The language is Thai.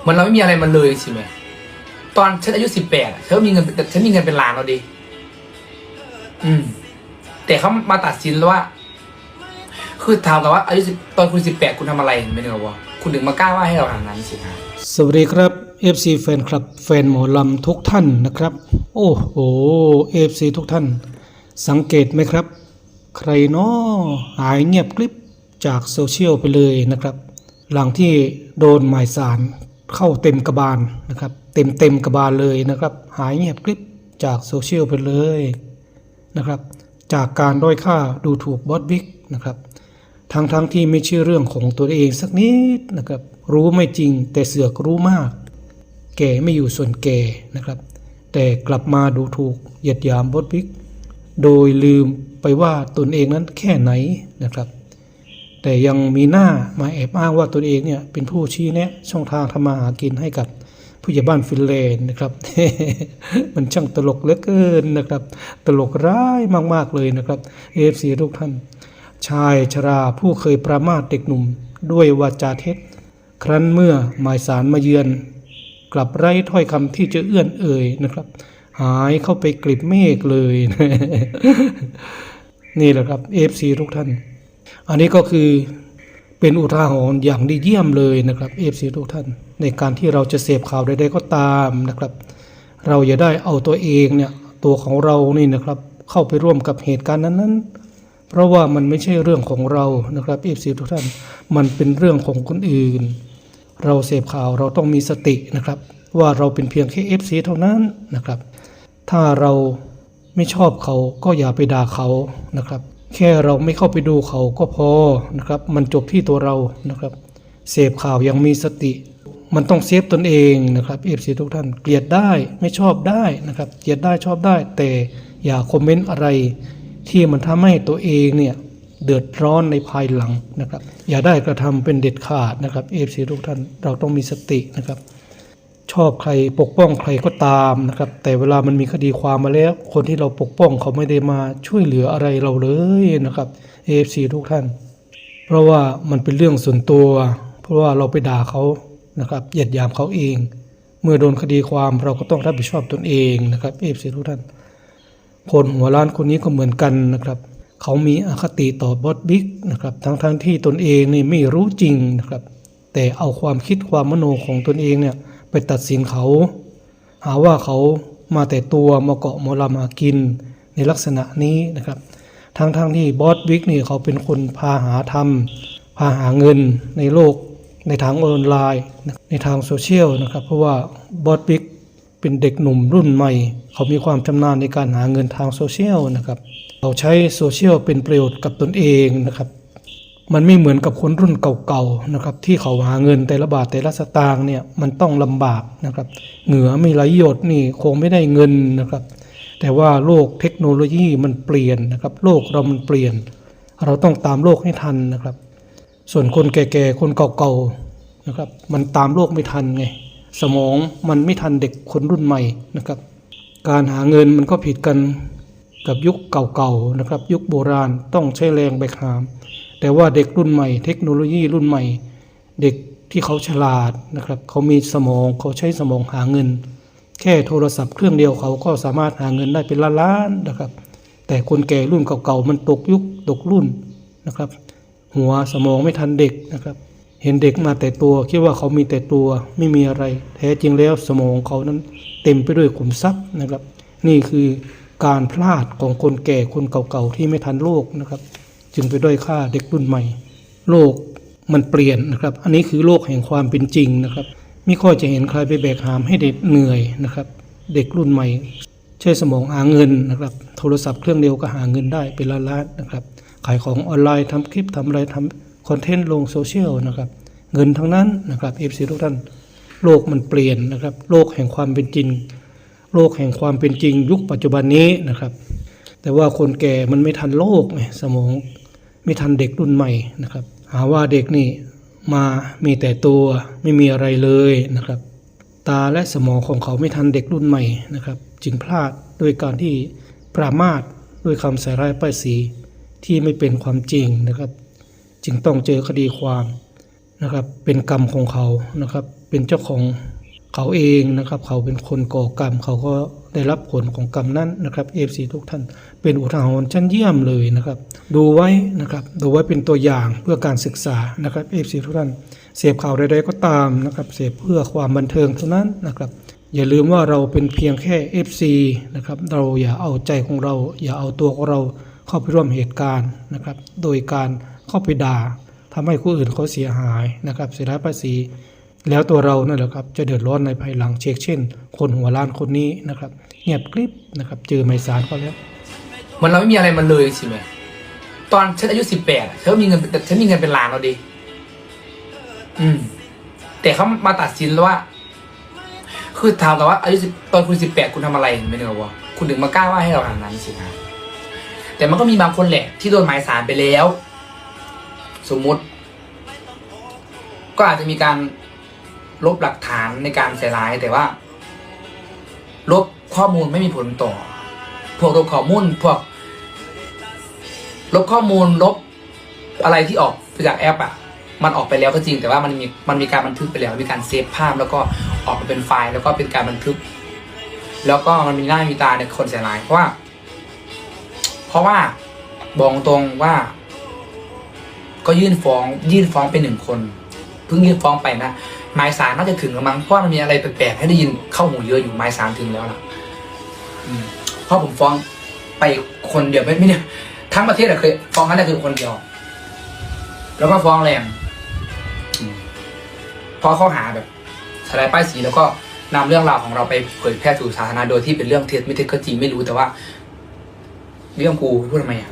เหมือนเราไม่มีอะไรมาเลยใช่ไหมตอนฉันอายุสิบแปดฉันมีเงินแต่ฉันมีเงินเป็นล้านแล้วดิอืม แต่เขามาตัดสินแล้วว่า คือถามกันว่าอายุตอนคุณสิบแปดคุณทำอะไรไม่ได้หรอวะคุณถึงมากล้าว่าให้เราทางนั้นสิฮะสวัสดีครับ FC แฟนคลับ แฟนหมอลำทุกท่านนะครับ โอ้โห FC ทุกท่าน สังเกตไหมครับ ใครเนาะหายเงียบกริบจากโซเชียลไปเลยนะครับ หลังที่โดนหมายสารเข้าเต็มกระบาลนะครับ เต็มเต็มกระบาลเลยนะครับ หายเงียบกริบจากโซเชียลไปเลยนะครับ จากการด้อยค่าดูถูกบอสบิ๊กนะครับทั้งทั้งที่ไม่ใช่เรื่องของตัวเองสักนิดนะครับ รู้ไม่จริงแต่เสือกรู้มาก แก่ไม่อยู่ส่วนแก่นะครับ แต่กลับมาดูถูกเหยียดหยามบดบิ๊กโดยลืม ไปว่าตนเองนั้นแค่ไหนนะครับ แต่ยังมีหน้ามาแอบอ้างว่าตนเองเนี่ยเป็นผู้ชี้แนะช่องทางทำมาหากินให้กับผู้ใหญ่บ้านฟินแลนด์นะครับ มันช่างตลกเหลือเกินนะครับ ตลกร้ายมากๆเลยนะครับเอฟซีทุกท่าน ชายชราผู้เคยประมาทเด็กหนุ่ม ด้วยวาจาเท็จ ครั้นเมื่อหมายสารมาเยือน กลับไร้ถ้อยคำที่จะเอื้อนเอ่ยนะครับ หายเข้าไปกลิบเมฆเลย นี่แหละครับเอฟซีทุกท่าน อันนี้ก็คือเป็นอุทาหรณ์อย่างดีเยี่ยมเลยนะครับเอฟซีทุกท่าน ในการที่เราจะเสพข่าวใดๆก็ตามนะครับ เราอย่าได้เอาตัวเองเนี่ยตัวของเรานี่นะครับ เข้าไปร่วมกับเหตุการณ์นั้นๆ เพราะว่ามันไม่ใช่เรื่องของเรานะครับเอฟซีทุกท่าน มันเป็นเรื่องของคนอื่น เราเสพข่าวเราต้องมีสตินะครับ ว่าเราเป็นเพียงแค่เอฟซีเท่านั้นนะครับ ถ้าเรา ไม่ชอบเขาก็อย่าไปด่าเขานะครับ แค่เราไม่เข้าไปดูเขาก็พอนะครับ มันจบที่ตัวเรานะครับเสพข่าวยังมีสติ มันต้องเซฟตนเองนะครับเอฟซีทุกท่านเกลียดได้ไม่ชอบได้นะครับ เกลียดได้ชอบได้ แต่อย่าคอมเมนต์อะไร ที่มันทำให้ตัวเองเนี่ยเดือดร้อนในภายหลังนะครับ อย่าได้กระทำเป็นเด็ดขาดนะครับเอฟซีทุกท่านเราต้องมีสตินะครับ ชอบใครปกป้องใครก็ตามนะครับ แต่เวลามันมีคดีความมาแล้ว คนที่เราปกป้องเขาไม่ได้มาช่วยเหลืออะไรเราเลยนะครับ AFC ทุกท่าน เพราะว่ามันเป็นเรื่องส่วนตัว เพราะว่าเราไปด่าเขานะครับเหยียดยามเขาเอง เมื่อโดนคดีความเราก็ต้องรับผิดชอบตนเองนะครับ AFC ทุกท่าน คนหัวล้านคนนี้ก็เหมือนกันนะครับ เขามีอคติต่อบอสบิ๊กนะครับทั้งทั้งที่ตนเองนี่ไม่รู้จริงนะครับ แต่เอาความคิดความมโนของตนเองเนี่ย ไปตัดสินเขา หาว่าเขามาแต่ตัวมาเกาะมาลามากินในลักษณะนี้นะครับ ทั้งๆทที่บอสบิ๊กนี่เขาเป็นคนพาหาทำพาหาเงินในโลก ในทางออนไลน์ ในทางโซเชียลนะครับ เพราะว่าบอสบิ๊กเป็นเด็กหนุ่มรุ่นใหม่ เขามีความชำนาญในการหาเงินทางโซเชียลนะครับ เขาใช้โซเชียลเป็นประโยชน์กับตนเองนะครับ มันไม่เหมือนกับคนรุ่นเก่าๆนะครับ ที่เขาหาเงินแต่ละบาทแต่ละสตางค์เนี่ยมันต้องลำบากนะครับ เหงื่อไม่ไหลหยดนี่คงไม่ได้เงินนะครับ แต่ว่าโลกเทคโนโลยีมันเปลี่ยนนะครับ โลกเรามันเปลี่ยน เราต้องตามโลกให้ทันนะครับ ส่วนคนแก่ๆคนเก่าๆนะครับ มันตามโลกไม่ทันไง สมองมันไม่ทันเด็กคนรุ่นใหม่นะครับ การหาเงินมันก็ผิดกันกับยุคเก่าๆนะครับ ยุคโบราณต้องใช้แรงแบกหาม แต่ว่าเด็กรุ่นใหม่ เทคโนโลยีรุ่นใหม่ เด็กที่เขาฉลาดนะครับเขามีสมองเขาใช้สมองหาเงิน แค่โทรศัพท์เครื่องเดียวเขาก็สามารถหาเงินได้เป็นล้านๆนะครับ แต่คนแก่รุ่นเก่าๆมันตกยุคตกรุ่นนะครับ หัวสมองไม่ทันเด็กนะครับ เห็นเด็กมาแต่ตัวคิดว่าเขามีแต่ตัวไม่มีอะไร แท้จริงแล้วสมองเขานั้นเต็มไปด้วยขุมทรัพย์นะครับ นี่คือการพลาดของคนแก่คนเก่าๆที่ไม่ทันโลกนะครับ จึงไปด้อยค่าเด็กรุ่นใหม่ โลกมันเปลี่ยนนะครับ อันนี้คือโลกแห่งความเป็นจริงนะครับไม่ค่อยจะเห็นใครไปแบกหามให้เด็กเหนื่อยนะครับ เด็กรุ่นใหม่ ใช้สมองหาเงินนะครับ โทรศัพท์เครื่องเดียวก็หาเงินได้เป็นล้านๆนะครับ ขายของออนไลน์ทำคลิปทำอะไรทำคอนเทนต์ลงโซเชียลนะครับ เงินทั้งนั้นนะครับเอฟซีทุกท่าน โลกมันเปลี่ยนนะครับ โลกแห่งความเป็นจริง โลกแห่งความเป็นจริง ยุคปัจจุบันนี้นะครับ แต่ว่าคนแก่มันไม่ทันโลกไงสมองไม่ทันเด็กรุ่นใหม่นะครับ หาว่าเด็กนี่มามีแต่ตัวไม่มีอะไรเลยนะครับ ตาและสมองของเขาไม่ทันเด็กรุ่นใหม่นะครับ จึงพลาดด้วยการที่ปรามาสด้วยคำใส่ร้ายป้ายสีที่ไม่เป็นความจริงนะครับ จึงต้องเจอคดีความนะครับ เป็นกรรมของเขานะครับ เป็นเจ้าของเขาเองนะครับ เขาเป็นคนก่อกรรมเขาก็ ได้รับผลของกรรมนั้นนะครับเอฟซีทุกท่าน เป็นอุทาหรณ์ชั้นเยี่ยมเลยนะครับ ดูไว้นะครับ ดูไว้เป็นตัวอย่างเพื่อการศึกษานะครับเอฟซีทุกท่านเสพข่าวใดๆก็ตามนะครับเสพเพื่อความบันเทิงเท่านั้นนะครับอย่าลืมว่าเราเป็นเพียงแค่ FC นะครับ เราอย่าเอาใจของเรา อย่าเอาตัวของเราเข้าไปร่วมเหตุการณ์นะครับ โดยการเข้าไปด่าทำให้ผู้อื่นเขาเสียหายนะครับ เสียรายภาษี แล้วตัวเรานั่นแหละครับจะเดือดร้อนในภายหลังเช็คเช่น คนหัวล้านคนนี้นะครับเงียบกริบนะครับเจอไมสารเขาแล้วมันเราไม่มีอะไรมันเลยใช่ไหมตอนฉันอายุสิบแปดฉันมีเงินฉันมีเงินเป็นล้านแล้วดิอืม แต่เขามาตัดสินแล้วว่า คือถามกันว่าอายุตอนคุณสิบแปดคุณทำอะไรไม่เหรอวะคุณถึงมากล้าว่าให้เราทำนั้นสินะแต่มันก็มีบางคนแหละ ที่โดนหมายสารไปแล้ว สมมุติ ก็อาจจะมีการ ลบหลักฐานในการใส่ร้าย แต่ว่า ลบข้อมูลไม่มีผลต่อ พวกลบข้อมูลพวก ลบข้อมูลลบอะไรที่ออกจากแอปอะ มันออกไปแล้วก็จริง แต่ว่ามันมีมันมีการบันทึกไปแล้ว มีการเซฟภาพแล้วก็ออกมาเป็นไฟล์ แล้วก็เป็นการบันทึก แล้วก็มันมีหน้ามีตาในคนเสียหายเพราะว่า เพราะว่าบอกตรงว่า ก็ยื่นฟ้อง ยื่นฟ้องเป็นหนึ่งคน เพิ่งยื่นฟ้องไปนะ หมายสารน่าจะถึงแล้วมั้งเพราะมันมีอะไรแปลกๆให้ได้ยินเข้าหูเยอะอยู่หมายสารถึงแล้วล่ะเพราะผมฟ้องไปคนเดียวไม่ไม่เนี่ยทั้งประเทศอะเคยฟ้องครั้งแรกคือคนเดียว แล้วก็ฟ้องแรงเพราะข้อหาแบบสลายป้ายสีแล้วก็นำเรื่องราวของเราไปเผยแพร่สู่สาธารณะโดยที่เป็นเรื่องเท็จไม่เท็จก็จริงไม่รู้แต่ว่า เรื่องกูพูดทำไมอะ